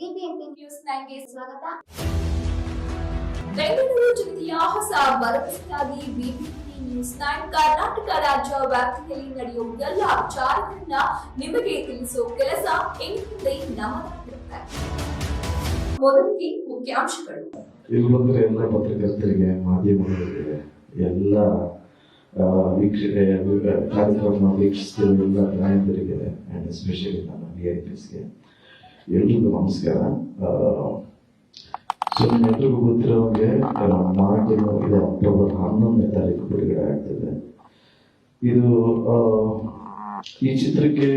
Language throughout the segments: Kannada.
ಬಿಬಿಎಂಪಿ ನ್ಯೂಸ್ ನೈನ್ಗೆ ಸ್ವಾಗತ. ಬೆಂಗಳೂರು ಜಿಲ್ಲೆಯ ಹೊಸ ಭರವಸೆಯಾಗಿ ಬಿಬಿಎಂಪಿ ನ್ಯೂಸ್ ನೈನ್ ಕರ್ನಾಟಕ ರಾಜ್ಯ ವ್ಯಾಪ್ತಿಯಲ್ಲಿ ನಡೆಯುವ ಎಲ್ಲ ವಿಚಾರಗಳನ್ನ ನಿಮಗೆ ತಿಳಿಸುವ ಕೆಲಸ ಮುಂದೆ ನಮ್ಮದಾಗಿರುತ್ತೆ ಮೊದಲಿಗೆ ಮುಖ್ಯಾಂಶಗಳು. ಇಲ್ಲಿ ಬಂದ್ರೆ ಎಲ್ಲ ಪತ್ರಕರ್ತರಿಗೆ ಮಾಧ್ಯಮಗಳಿಗೆ ಎಲ್ಲ ವೀಕ್ಷ ಕಾರ್ಯಕ್ರಮ ವೀಕ್ಷಿಸ್ತಿರೋ ಎಲ್ಲ ಗಾಯಕರಿಗೆ ಆ್ಯಂಡ್ ಎಸ್ಪೆಷಲಿ ನಮ್ಮ ವಿ ಐ ಪಿಸ್ಗೆ ಎಲ್ರಿಗೂ ನಮಸ್ಕಾರ. ಸೊ ನಿಮ್ಮೆಲ್ರಿಗೂ ಗೊತ್ತಿರೋಂಗೆ ಮಾರ್ಟಿನು ಇದು ಅಕ್ಟೋಬರ್ ಹನ್ನೊಂದನೇ ತಾರೀಕು ಬಿಡುಗಡೆ ಆಗ್ತದೆ. ಇದು ಈ ಚಿತ್ರಕ್ಕೆ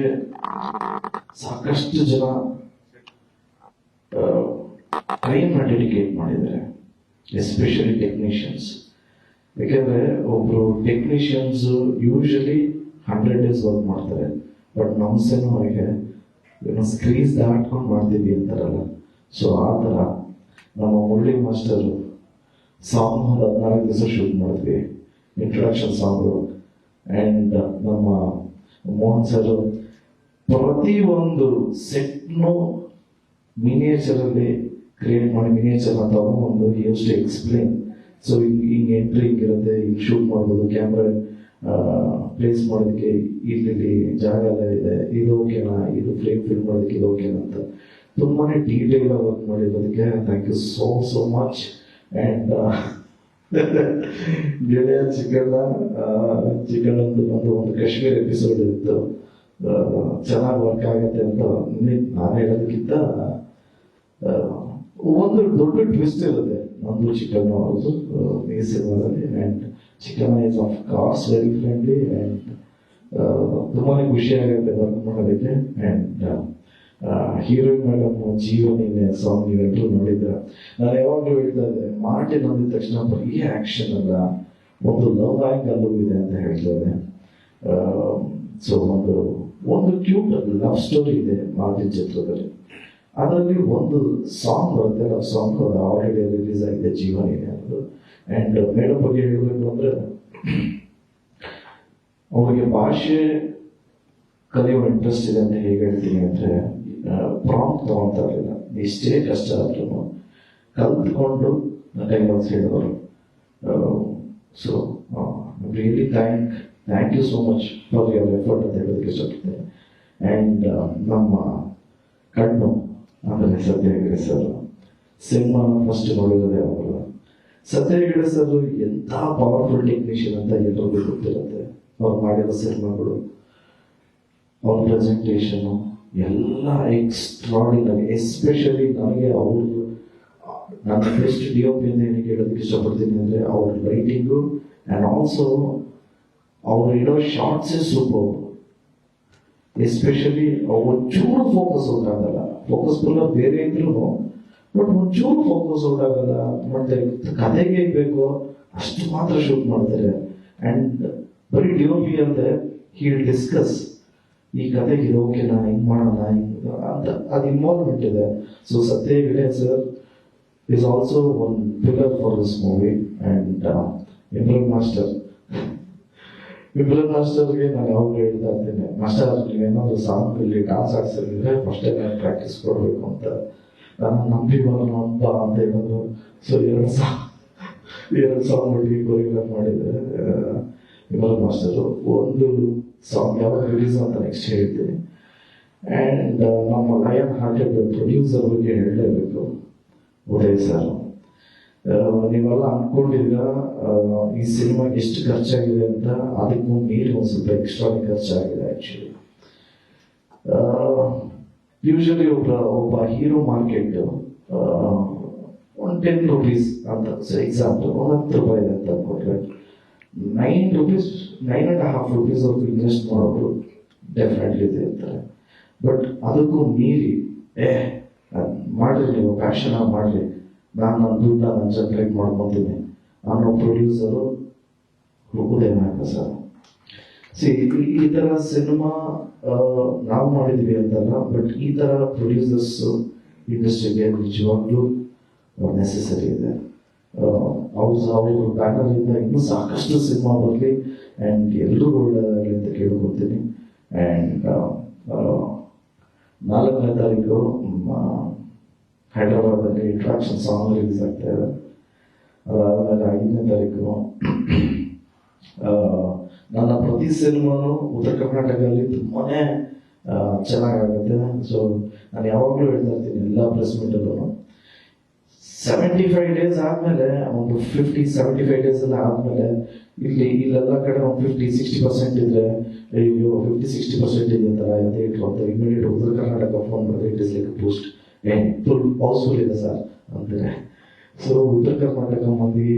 ಸಾಕಷ್ಟು ಜನ ಟೈಮ್ನ ಡೆಡಿಕೇಟ್ ಮಾಡಿದ್ದಾರೆ. ಎಸ್ಪೆಷಲಿ ಟೆಕ್ನಿಷಿಯನ್ಸ್ ಯಾಕೆಂದ್ರೆ ಒಬ್ರು technicians usually hundred days work ಮಾಡ್ತಾರೆ. ಬಟ್ ನಮ್ಮ ಸಿನಿಮಾಗೆ ಏನೋ ಸ್ಕ್ರೀನ್ಸ್ ದಾಟ್ಕೊಂಡು ಮಾಡ್ತೀವಿ ಅಂತಾರಲ್ಲ. ಸೊ ಆ ಥರ ನಮ್ಮ ಮುರಳಿ ಮಾಸ್ಟರ್ ಸಾಂಗ್ ಹದಿನಾಲ್ಕು ದಿವಸ ಶೂಟ್ ಮಾಡಿದ್ವಿ. Introduction song. ಆ್ಯಂಡ್ ನಮ್ಮ ಮೋಹನ್ ಸರ್ ಪ್ರತಿಯೊಂದು ಸೆಟ್ನು ಮಿನಿಯೇಚರ್ ಅಲ್ಲಿ ಕ್ರಿಯೇಟ್ ಮಾಡಿ ಮಿನಿಯೇಚರ್ ತಗೊಂಡು ಯೂಸ್ ಟು ಎಕ್ಸ್ಪ್ಲೇನ್ ಸೊ ಹಿಂಗೆ ಹಿಂಗೆ ಎಂಟ್ರಿ ಹಿಂಗಿರುತ್ತೆ ಹಿಂಗೆ ಶೂಟ್ ಮಾಡ್ಬೋದು ಕ್ಯಾಮ್ರಾ ಪ್ಲೇಸ್ ಮಾಡೋದಕ್ಕೆ ಇಲ್ಲಿ ಜಾಗ ಎಲ್ಲ ಇದೆ. ಇದು ಓಕೆನಾ ಇದು ಫ್ರೇಮ್ ಫಿಲ್ ಮಾಡೋದಕ್ಕೆ ಇದು ಓಕೆನಾ ಅಂತ. ತುಂಬಾನೇ ಡೀಟೇಲ್ ಆಗಿ work ಮಾಡಿರೋದಕ್ಕೆ thank you so so much and ಗೆಳೆಯ ಚಿಕ್ಕಣ್ಣ ಚಿಕ್ಕಣ್ಣಂದು ಒಂದು ಒಂದು ಒಂದು ಕಾಶ್ಮೀರ್ ಎಪಿಸೋಡ್ ಇತ್ತು ಚೆನ್ನಾಗಿ ವರ್ಕ್ ಆಗುತ್ತೆ ಅಂತ ನಾನು ಹೇಳೋದಕ್ಕಿಂತ ಒಂದು ದೊಡ್ಡ ಟ್ವಿಸ್ಟ್ ಇರುತ್ತೆ. ನಂದು ಚಿಕನ್ ಅವ್ರದ್ದು ಈ ಸಿನಿಮಾದಲ್ಲಿ ಆ್ಯಂಡ್ ಚಿಕನ್ ಇಸ್ ಆಫ್ ಕಾಸ್ಟ್ ವೆರಿ ಫ್ರೆಂಡ್ಲಿ ಆ್ಯಂಡ್ ತುಂಬಾ ಖುಷಿಯಾಗುತ್ತೆ ವರ್ಕ್ ಮಾಡೋದಕ್ಕೆ ಆ್ಯಂಡ್ ಹೀರೋಯಿನ್ ಮೇಡಮ್ ಜೀವನ್ ಇನ್ನೆ ಸಾಂಗ್ ನೀವೆಲ್ಲರೂ ನೋಡಿದ್ರ ನಾನು ಯಾವಾಗಲೂ ಹೇಳ್ತಾ ಇದ್ದೆ ಮಾರ್ಟಿನ್ ಅಂದಿದ ತಕ್ಷಣ ಬರೀ ಆಕ್ಷನ್ ಅಲ್ಲ ಒಂದು ಲವ್ ಆ್ಯಂಗಲ್ಲೂ ಇದೆ ಅಂತ ಹೇಳ್ತಾ ಇದ್ದೆ. ಸೊ ಒಂದು ಒಂದು ಕ್ಯೂಟ್ ಲವ್ ಸ್ಟೋರಿ ಇದೆ ಮಾರ್ಟಿನ್ ಚಿತ್ರದಲ್ಲಿ ಅದರಲ್ಲಿ ಒಂದು ಸಾಂಗ್ ಬರುತ್ತೆ ಲವ್ ಸಾಂಗ್ ಆಲ್ರೆಡಿ ರಿಲೀಸ್ ಜೀವನ ಇದೆ ಅನ್ನೋದು ಆ್ಯಂಡ್ ಮೇಡಮ್ ಬಗ್ಗೆ ಹೇಳಬೇಕು ಅಂದ್ರೆ, ಅವರಿಗೆ ಭಾಷೆ ಕಲಿಯುವ ಇಂಟ್ರೆಸ್ಟ್ ಇದೆ ಅಂತ ಹೇಗೆ ಹೇಳ್ತೀನಿ ಅಂದ್ರೆ ಪ್ರಾಂಪ್ ತಗೊಂತ ಇರಲಿಲ್ಲ ಎಷ್ಟೇ ಕಷ್ಟ ಆದ್ರೂ ಕಲ್ತ್ಕೊಂಡು ಡೈಲಾಗ್ಸ್ ಹೇಳಿದವರು so really thank thank you so much for your effort ಅಂತ ಹೇಳೋದಕ್ಕೆ ಇಷ್ಟಪಡ್ತೇನೆ. ಆ್ಯಂಡ್ ನಮ್ಮ ಕಣ್ಣು ಅಂದರೆ ಸದ್ಯ ಸರ್? ಸಿನಿಮಾ ಫಸ್ಟ್ ನೋಡಿದರೆ ಅವರು. ಸತ್ಯ ಸರ್ ಎಂಥ ಪವರ್ಫುಲ್ ಟೆಕ್ನಿಷಿಯನ್ ಅಂತ ಎಲ್ಲರಿಗೂ ಗೊತ್ತಿರುತ್ತೆ. ಅವ್ರು ಮಾಡಿರೋ ಸಿನಿಮಾಗಳು, ಅವ್ರ ಪ್ರೆಸೆಂಟೇಷನು ಎಲ್ಲ ಎಕ್ಸ್ಟ್ರಾಡಿನರಿ ಎಸ್ಪೆಷಲಿ ನನಗೆ ಅವರು, ನನ್ನ ಬೆಸ್ಟ್ ಡಿ ಒ ಏನಕ್ಕೆ ಹೇಳೋದಕ್ಕೆ ಇಷ್ಟಪಡ್ತೀನಿ ಅಂದರೆ ಅವ್ರ ಲೈಟಿಂಗು ಆ್ಯಂಡ್ ಆಲ್ಸೋ ಅವ್ರು ಇಡೋ ಶಾರ್ಟ್ಸೇ ಸೂಪರ್ ಎಸ್ಪೆಷಲಿ ಚೂರು ಫೋಕಸ್ ಹೋಗಲ್ಲ ಫೋಕಸ್ ಫುಲ್ ಬೇರೆ ಇದ್ರು ಬಟ್ ಒಂಚೂರು ಫೋಕಸ್ ಔಟ್ ಮತ್ತೆ ಕತೆಗೆ ಹೇಗ್ ಬೇಕೋ ಅಷ್ಟು ಮಾತ್ರ ಶೂಟ್ ಮಾಡ್ತಾರೆ. ಅಂಡ್ ಬರೀ ಡಿ ಒ ಪಿ ಅಂದ್ರೆ ಹಿ ಡಿಸ್ಕಸ್ ಈ ಕತೆಗೆ ಇದು ಓಕೆನಾ ಹಿಂಗ್ ಮಾಡೋಣ, ಹಿಂಗ್ ಅಂತ ಅದು ಇನ್ವಾಲ್ವ್ಮೆಂಟ್ ಇದೆ. So Satya Vinay sir is also one pillar for this movie and Imran master Imran ಮಾಸ್ಟರ್ಗೆ ನಾನು ಯಾವಾಗಲೂ ಹೇಳ್ತಾ ಮಾಸ್ಟರ್ ಏನಾದ್ರು ಸಾಂಗ್ ಇಲ್ಲಿ ಡಾನ್ಸ್ ಆಡ್ಸಿದ್ರೆ ಫಸ್ಟ್ ಟೈಮ್ ಪ್ರಾಕ್ಟೀಸ್ ಕೊಡಬೇಕು, ಅಂತ. ನಾನು ನಂಬಿಕೊಂಡು ನಮ್ಮ ಅಂತ ಹೇಳಿದ್ರು. ಸೊ ಎರಡು ಸಾಂಗ್ ಎರಡು ಸಾವಿರ ಒಟ್ಟಿಗೆ ಕೊರಿಯೋಗ್ರಾಫ್ ಮಾಡಿದ್ರೆ ವಿಮಲ್ ಮಾಸ್ಟರು, ಒಂದು ಸಾಂಗ್ ಯಾವಾಗ ರಿಲೀಸ್ ಅಂತ ನೆಕ್ಸ್ಟ್ ಹೇಳ್ತೀನಿ. ಆ್ಯಂಡ್ ನಮ್ಮ ಲಯನ್ ಹಾರ್ಟೆಡ್ ಪ್ರೊಡ್ಯೂಸರ್ ಬಗ್ಗೆ ಹೇಳಲೇಬೇಕು ಉದಯ್ ಸರ್. ನೀವೆಲ್ಲ ಅನ್ಕೊಂಡಿದ್ರ ಈ ಸಿನಿಮಾಗೆ ಎಷ್ಟು ಖರ್ಚಾಗಿದೆ ಅಂತ? ಅದಕ್ಕೂ ಮೀರಿ ಒಂದು ಸ್ವಲ್ಪ ಎಕ್ಸ್ಟ್ರಾ ಖರ್ಚಾಗಿದೆ ಆಕ್ಚುಲಿ ಯೂಶಲಿ ಒಬ್ಬ ಒಬ್ಬ ಹೀರೋ ಮಾರ್ಕೆಟ್ ಒಂದು ಟೆನ್ ರುಪೀಸ್ ಅಂತ ಎಕ್ಸಾಂಪಲ್ ಒಂದು ಹತ್ತು ರೂಪಾಯಿ ಅಂತ ಕೊಟ್ಟರೆ nine rupees nine and half rupees ಅವ್ರಿಗೆ ಇನ್ವೆಸ್ಟ್ ಮಾಡೋರು ಡೆಫಿನೆಟ್ಲಿ ಇರ್ತಾರೆ. ಬಟ್ ಅದಕ್ಕೂ ಮೀರಿ, ಏ ಮಾಡಿರಿ ನೀವು ಪ್ಯಾಷನ್ ಮಾಡ್ರಿ ನಾನು ನನ್ನ ದುಡ್ಡನ್ನ ನಾನು ಜನರೇಟ್ ಮಾಡ್ಕೊತೀನಿ. ಅನ್ನೋ ಪ್ರೊಡ್ಯೂಸರು ನಾಯಕ ಸರ್. ಸಿ ಈ ತರ ಸಿನಿಮಾ ನಾವು ಮಾಡಿದ್ವಿ ಅಂತಲ್ಲ ಬಟ್ ಈ ತರ ಪ್ರೊಡ್ಯೂಸರ್ಸ್ ಇಂಡಸ್ಟ್ರಿಗೆ ನಿಜವಾಗ್ಲೂ ನೆಸೆಸರಿ ಇದೆ. ಅವ್ರ ಅವ್ರ ಬ್ಯಾನರ್ ಇಂದ ಇನ್ನೂ ಸಾಕಷ್ಟು ಸಿನಿಮಾ ಬರಲಿ ಆ್ಯಂಡ್ ಎಲ್ಲರೂ ಒಳ್ಳೆಯದಾಗಲಿ ಅಂತ ಕೇಳ್ಕೊತೀನಿ ಆ್ಯಂಡ್ ನಾಲ್ಕನೇ ತಾರೀಕು ಹೈದರಾಬಾದಲ್ಲಿ ಇಂಟ್ರಾಕ್ಷನ್ ಸಾಂಗ್ ರಿಲೀಸ್ ಆಗ್ತಾ ಇದೆ. ಅದಾದಮೇಲೆ ಐದನೇ ತಾರೀಕು ನನ್ನ ಪ್ರತಿ ಸಿನಿಮಾನು ಉತ್ತರ ಕರ್ನಾಟಕದಲ್ಲಿ ತುಂಬಾನೇ ಚೆನ್ನಾಗಾಗುತ್ತೆ. ಸೊ ನಾನು ಯಾವಾಗಲೂ ಹೇಳ್ತಾ ಇರ್ತೀನಿ ಎಲ್ಲ ಪ್ರೆಸ್ ಮೀಟಲ್ಲೂ ಸೆವೆಂಟಿ ಫೈವ್ ಡೇಸ್ ಆದಮೇಲೆ, ಒಂದು ಫಿಫ್ಟಿ ಸೆವೆಂಟಿ ಫೈವ್ ಡೇಸ್ ಎಲ್ಲ ಆದಮೇಲೆ, ಇಲ್ಲಿ, ಇಲ್ಲೆಲ್ಲ ಕಡೆ ಒಂದು ಫಿಫ್ಟಿ ಸಿಕ್ಸ್ಟಿ ಪರ್ಸೆಂಟ್ ಇದೆ ಅಯ್ಯೋ ಫಿಫ್ಟಿ ಸಿಕ್ಸ್ಟಿ ಪರ್ಸೆಂಟ್ ಇದೆ ಅಂತ ಅಂತ ಇಟ್ರು ಅಂತ ಇಮಿಡಿಯೇಟ್ ಉತ್ತರ ಕರ್ನಾಟಕ ಫೋನ್ ಮಾಡಿದ್ರೆ it is like post full possible ಇದೆ ಸರ್ ಅಂತಾರೆ. ಸೊ ಉತ್ತರ ಕರ್ನಾಟಕ ಮಂದಿ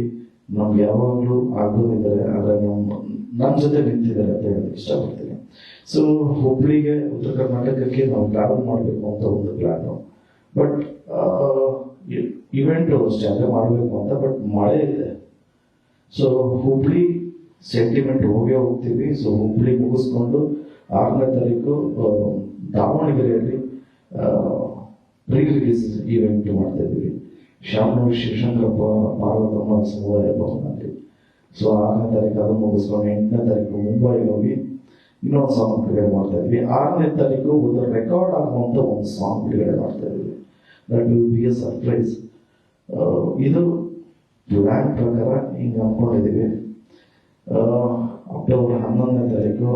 ನಮ್ಗೆ ಯಾವಾಗಲೂ ಆಗ್ಬೋದಿದ್ದಾರೆ ಆದರೆ ನಮ್ಮ ನಮ್ಮ ಜೊತೆ ನಿಂತಿದ್ದಾರೆ ಅಂತ ಹೇಳೋದಕ್ಕೆ ಇಷ್ಟಪಡ್ತೀನಿ. ಸೊ ಹುಬ್ಳಿಗೆ ಉತ್ತರ ಕರ್ನಾಟಕಕ್ಕೆ ನಾವು ಟ್ರಾವೆಲ್ ಮಾಡಬೇಕು ಅಂತ ಒಂದು ಪ್ಲ್ಯಾನು ಬಟ್ ಇವೆಂಟು ಅಷ್ಟೇ ಅಂದ್ರೆ ಮಾಡಬೇಕು ಅಂತ ಬಟ್ ಮಳೆ ಇದೆ. ಸೊ ಹುಬ್ಳಿ ಸೆಂಟಿಮೆಂಟ್ ಹೋಗೇ ಹೋಗ್ತೀವಿ. ಸೊ ಹುಬ್ಳಿ ಮುಗಿಸ್ಕೊಂಡು ಆರನೇ ತಾರೀಕು ದಾವಣಗೆರೆಯಲ್ಲಿ ಪ್ರೀ ರಿಲೀಸ್ ಈವೆಂಟ್ ಮಾಡ್ತಾ ಇದ್ದೀವಿ. ಶಾಮನೂರು ಶಿವಶಂಕರಪ್ಪ, ಪಾರ್ವತಮ್ಮ ಸಮುದಾಯ ಭವನಲ್ಲಿ ಸೊ ಆರನೇ ತಾರೀಕು ಅದು ಮುಗಿಸ್ಕೊಂಡು ಎಂಟನೇ ತಾರೀಕು ಮುಂಬೈಗೆ ಹೋಗಿ ಇನ್ನೊಂದು ಸಾಂಗ್ ಬಿಡುಗಡೆ ಮಾಡ್ತಾ ಇದ್ವಿ. ಆರನೇ ತಾರೀಕು ಒಂದು ರೆಕಾರ್ಡ್ ಆಗುವಂತ ಒಂದು ಸಾಂಗ್ ಬಿಡುಗಡೆ ಮಾಡ್ತಾ ಇದ್ವಿ. That will be a surprise ಇದು ಪ್ಲ್ಯಾನ್ ಪ್ರಕಾರ ಹಿಂಗೆ ಅಂದ್ಕೊಂಡಿದ್ದೀವಿ. ಅಕ್ಟೋಬರ್ ಹನ್ನೊಂದನೇ ತಾರೀಕು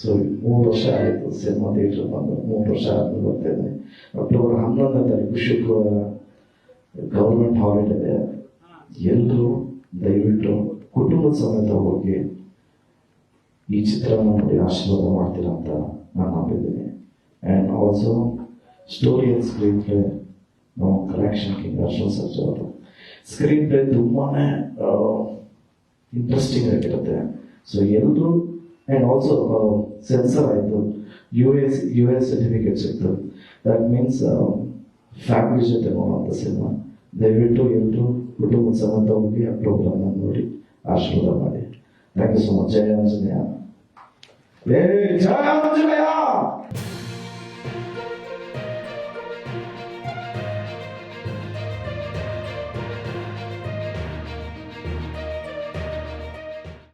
ಸೊ ಮೂರು ವರ್ಷ ಆಯಿತು ಸಿನಿಮಾ ಥಿಯೇಟರ್ ಬಂದು. ಮೂರು ವರ್ಷ ಆದ್ಮೇಲೆ ಬರ್ತಾ ಇದ್ದೀನಿ ಅಕ್ಟೋಬರ್ ಹನ್ನೊಂದನೇ ತಾರೀಕು ಶುಕ್ರವಾರ ಗೌರ್ಮೆಂಟ್ ಹಾಲಿಡೇ ಎಲ್ಲರೂ ದಯವಿಟ್ಟು ಕುಟುಂಬದ ಸಮೇತ ಹೋಗಿ ಈ ಚಿತ್ರವನ್ನು ನೋಡಿ ಆಶೀರ್ವಾದ ಮಾಡ್ತೀರಾ ಅಂತ ನಾನು ನಂಬಿದ್ದೀನಿ. And also story and screenplay ನಮ್ಮ ಕಲೆಕ್ಷನ್ ಕಿಂಗ್ ಅರ್ಶನ್ ಸರ್ಜ್ ಅವರು. ಸ್ಕ್ರೀನ್ ಪ್ಲೇ ತುಂಬಾ ಇಂಟ್ರೆಸ್ಟಿಂಗ್ ಆಗಿರುತ್ತೆ. ಸೊ ಎಲ್ಲರೂ ಆ್ಯಂಡ್ ಆಲ್ಸೋ ಸೆನ್ಸರ್ ಆಯಿತು. U S U S certificate ಸಿಕ್ತು ದಟ್ ಮೀನ್ಸ್ ಫ್ಯಾಮಿಲಿ ಜೊತೆ ನೋಡುವಂಥ ಸಿನಿಮಾ ದಯವಿಟ್ಟು ಎಲ್ಲರೂ ಕುಟುಂಬ ಸಮೇತ ಹೋಗಿ ಆ ಪ್ರೋಗ್ರಾಮ್ನ ನೋಡಿ. ಆಶೀರ್ವಾದ ಮಾಡಿ ಥ್ಯಾಂಕ್ ಯು ಸೊ ಮಚ್ ಜಯ ಆಂಜನೇಯ ಏ ಜಯ ಆಂಜನೇಯ